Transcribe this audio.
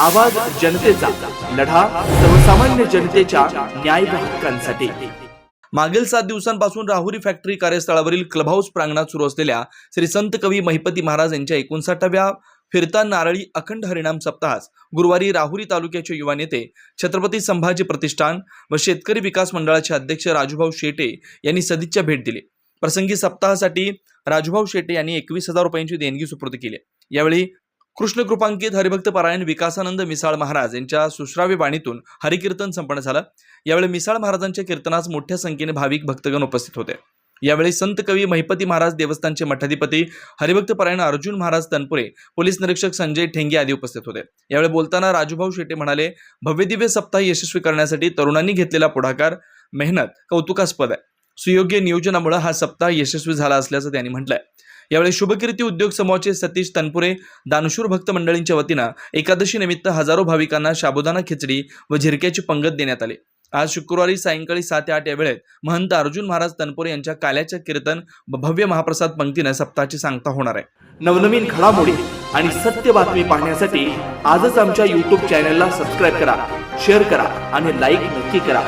आवाज जनतेचा लढा सर्वसामान्य जनतेच्या न्याय हक्कांसाठी. मागील सात दिवसांपासून राहुरी फॅक्टरी कार्यस्थळावरील क्लबहाऊस प्रांगणात सुरू असलेल्या श्री संत कवी महिपती महाराज यांच्या एकोणसाठाव्या फिरता नारळी अखंड हरिणाम सप्ताहास गुरुवारी राहुरी तालुक्याचे युवा नेते छत्रपती संभाजी प्रतिष्ठान व शेतकरी विकास मंडळाचे अध्यक्ष राजूभाऊ शेटे यांनी सदिच्छा भेट दिली. प्रसंगी सप्ताहासाठी राजूभाऊ शेटे यांनी एकवीस हजार रुपयांची देणगी सुपूर्द केली. यावेळी कृष्ण कृपांकित हरिभक्त पारायण विकासानंद मिसाळ महाराज यांच्या सुश्राव्य वाणीतून हरिकीर्तन संपन्न झालं. यावेळी मिसाळ महाराजांच्या कीर्तनास मोठ्या संख्येने भाविक भक्तगण उपस्थित होते. यावेळी संत कवी महिपती महाराज देवस्थानचे मठाधिपती हरिभक्त परायण अर्जुन महाराज तनपुरे पोलीस निरीक्षक संजय ठेंगे आदी उपस्थित होते. यावेळी बोलताना राजूभाऊ शेटे म्हणाले भव्यदिव्य सप्ताह यशस्वी करण्यासाठी तरुणांनी घेतलेला पुढाकार मेहनत कौतुकास्पद आहे. सुयोग्य नियोजनामुळे हा सप्ताह यशस्वी झाला असल्याचं त्यांनी म्हटलंय. यावेळी शुभकीर्ती उद्योग समूहाचे सतीश तनपुरे दानशूर भक्त मंडळींच्या वतीनं एकादशी निमित्त हजारो भाविकांना शाबुदाना खिचडी व झिरक्याची पंगत देण्यात आली. आज शुक्रवारी सायंकाळी सात ते आठ या वेळेत महंत अर्जुन महाराज तनपुरे यांच्या काल्याच्या कीर्तन भव्य महाप्रसाद पंक्तीनं सप्ताहाची सांगता होणार आहे. नवनवीन घडामोडी आणि सत्य बातमी पाहण्यासाठी आजच आमच्या यूट्यूब चॅनलला सबस्क्राईब करा शेअर करा आणि लाईक नक्की करा.